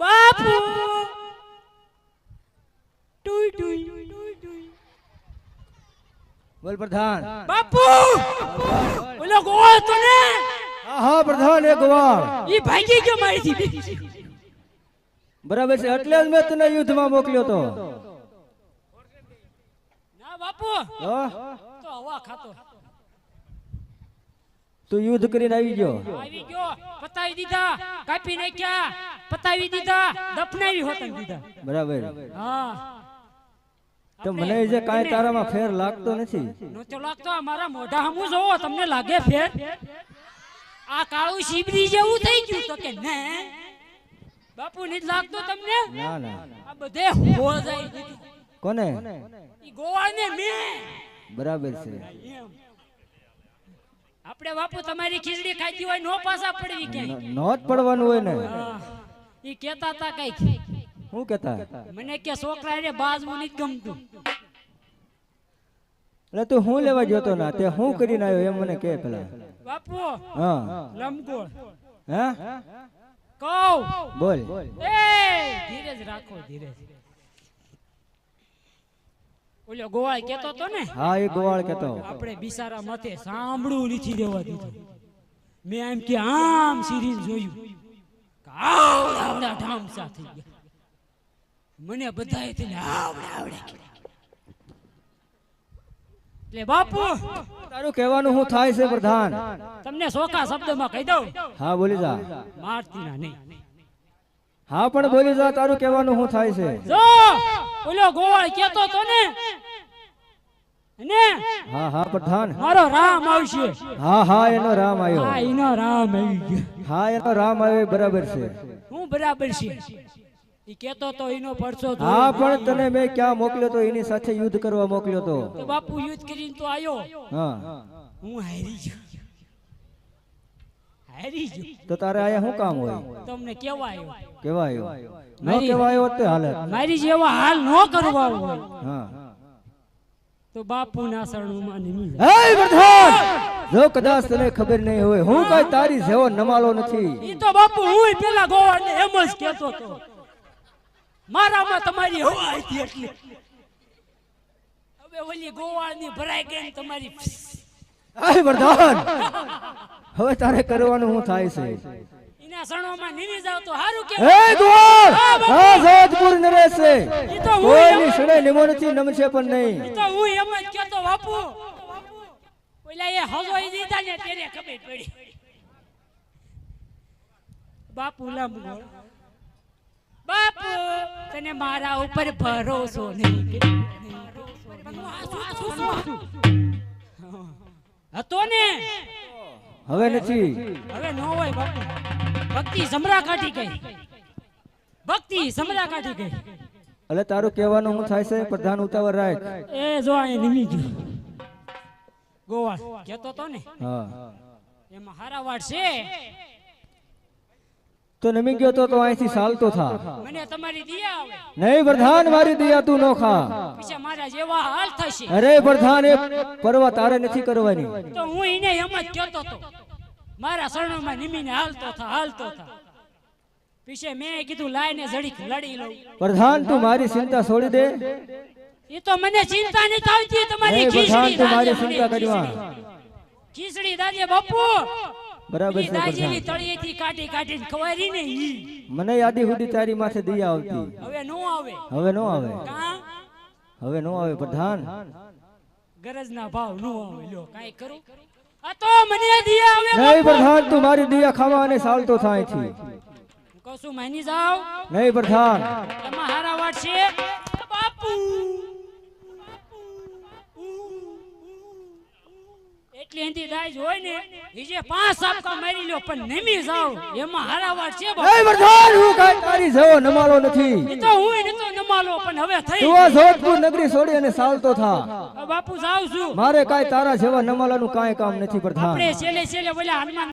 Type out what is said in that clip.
બાપુ. ટુઈ ટુઈ. બોલ પ્રધાન. બાપુ. ઓલો ગોળ તો ને? હા હા પ્રધાન એ ગોવાળ ઈ ભાગી ગયો મારીથી. બરાબર છે એટલે જ મેં તને યુદ્ધમાં મોકલ્યો તો. ના બાપુ. તો હવા ખાતો. તું યુદ્ધ કરીને આવી ગયો. આવી ગયો. પતાવી દીધા. કાપી નાખ્યા. પતાવી દીધા. દફનાવી હોતા દીધા. બરાબર. હા. તો મને જે કાંઈ તારામાં ફેર લાગતો નથી. નહોતો લાગતો. મારા મોઢા હમુ જોવો તમને લાગે ફેર? આ કાળું શિબરી જેવું થઈ ગયું તો કે ને? બાપુ નથી લાગતો તમને? ના ના. આ બધે હો જાય કોને? ઈ ગોવાળને મે. બરાબર છે. એમ. આપણે બાપુ તમારી ખીચડી ખાધી હોય નો પાછા પડવી કે નો જ પડવાનું હોય ને? ઈ કેતા તા કઈ હું કેતા મને કે છોકરા રે બાજવું નથી ગમતું. એટલે તું હું લેવા જોતો ના? તે હું કરીને આવ્યો એમ મને કે પેલા. બાપુ હા. લંબગોળ હે? કહો. બોલ. એ ધીરજ રાખો ધીરજ. ઓલો ગોવાળ કેતો તો ને? હા એ ગોવાળ કેતો આપણે બિસારા માથે સાંભળું લીથી દેવા દીધું. મેં એમ કે આમ સિરીઝ જોયું. આવડા આવડા ઢામસા થઈ ગયા. મને બધાએ થઈને આવડા આવડા એટલે બાપુ તારું કહેવાનું હું થાય છે પ્રધાન. તમને સોખા શબ્દમાં કહી દઉં? હા બોલી જા. મારતી ના નહીં. હા પણ બોલી જા તારું કહેવાનું શું થાય છે જો ઓલો ગોવાળ કેતો તો ને. ને? હા હા પ્રધાન મારો રામ આવશે. હા હા એનો રામ આવ્યો. હા એનો રામ આવી ગયો. હા એનો રામ આવ્યો બરાબર છે. હું બરાબર છે. ઈ કેતો તો એનો પરસો હા પણ તને મેં ક્યાં મોકલ્યો તો? એની સાથે યુદ્ધ કરવા મોકલ્યો તો. તો બાપુ યુદ્ધ કરીને તો આવ્યો હા. હું હારી ગયો. હારી તો તારે આયા શું કામ હોય? તમને કેવા આવ્યો કેવા આવ્યો ન મારી- કેવા આવ્યો તે હાલે મારી જેવા હાલ ન કરવા હોય. હા. તો બાપુ ના શરણુમાં નિમી હે પ્રધાન જો કદાચ તને ખબર નહીં હોય હું કઈ તારી જેવો નમાલો નથી. ઈ તો બાપુ હું પેલા ગોવાળને એમ જ કેતો તો મારામાં તમારી હવા હતી એટલે. હવે ઓલી ગોવાળની ભરાઈ ગઈ તમારી હે પ્રધાન હવે તારે કરવાનું હું થાય છે? એના શરણોમાં નિમી જાવ તો સારું કે હે ગોળ હા જોધપુર નરેશ. છે ઈ તો હું કોઈની સડે નિમો નથી નમશે પણ નહીં. તો હું એમ જ કેતો બાપુ. ઓલા એ હલવાઈ દીધા ને તેને ખબર પડી. બાપુ બાપુ તને મારા ઉપર ભરોસો નહીં હતો ને. હવે નથી. હવે નો હોય ભક્તિ. ભક્તિ સમરા કાઢી ગઈ ભક્તિ સમરા કાઢી ગઈ એટલે તારું કહેવાનું હું થાય છે પ્રધાન ઉતાવળ રાખ. એ જો અહીં નિમી ગયું ગોવાળ કેતો તો ને. હા. એમાં હારા વાડ છે. તો નમી ગયો તો તો અહીંથી ચાલતો થા. મને તમારી દિયા આવે. નહીં પ્રધાન મારી દિયા તું નો ખા. પછી મારા જેવા હાલ થશે. અરે પ્રધાન એ પરવા તારે નથી કરવાની. તો હું એને એમ જ કહેતો તો. મારા શરણોમાં નિમીને હાલતો થા હાલતો થા. પીછે મેં કીધું લાઈને જડીક લડી લઉં. પ્રધાન તું મારી ચિંતા છોડી દે. એ તો મને ચિંતા નથી આવતી તમારી ખીચડી તું મારી ચિંતા કરવા ખીચડી. ખીચડી બાપુ બરાબર છે પ્રધાન. તળિયેથી કાઢી કાઢીને ખવારી ને ઈ. મને યાદી હુદી તારી માથે દયા આવતી. હવે નો આવે. હવે નો આવે. કાં? હવે નો આવે પ્રધાન. ગરજના ભાવ નો આવે. લ્યો કાંઈ કરું? તો મને દિયા આવે નહીં. પ્રધાન તું મારી દિયા ખાવા અને સાલતો થાય છે. કહું છું માની જાવ નહીં પ્રધાન. તમારા હારા વાટ છે બાપુ. એટલી એનથી દાજ હોય ને ઈ પાંચ સાપકા મારી લ્યો પણ નમી જાવ એમાં હારાવાર છે બાપુ. નહીં પ્રધાન હું કાઈ તારી જેવો નમાલો નથી. તો હું નતો નમાલો પણ હવે થઈ તું જોધપુર નગરી છોડી અને સાલતો થા. બાપુ જાવ છું. મારે કાઈ તારા જેવા નમાલાનું કાઈ કામ નથી પ્રધાન. આપણે છેલે છેલે બોલ્યા હનુમાન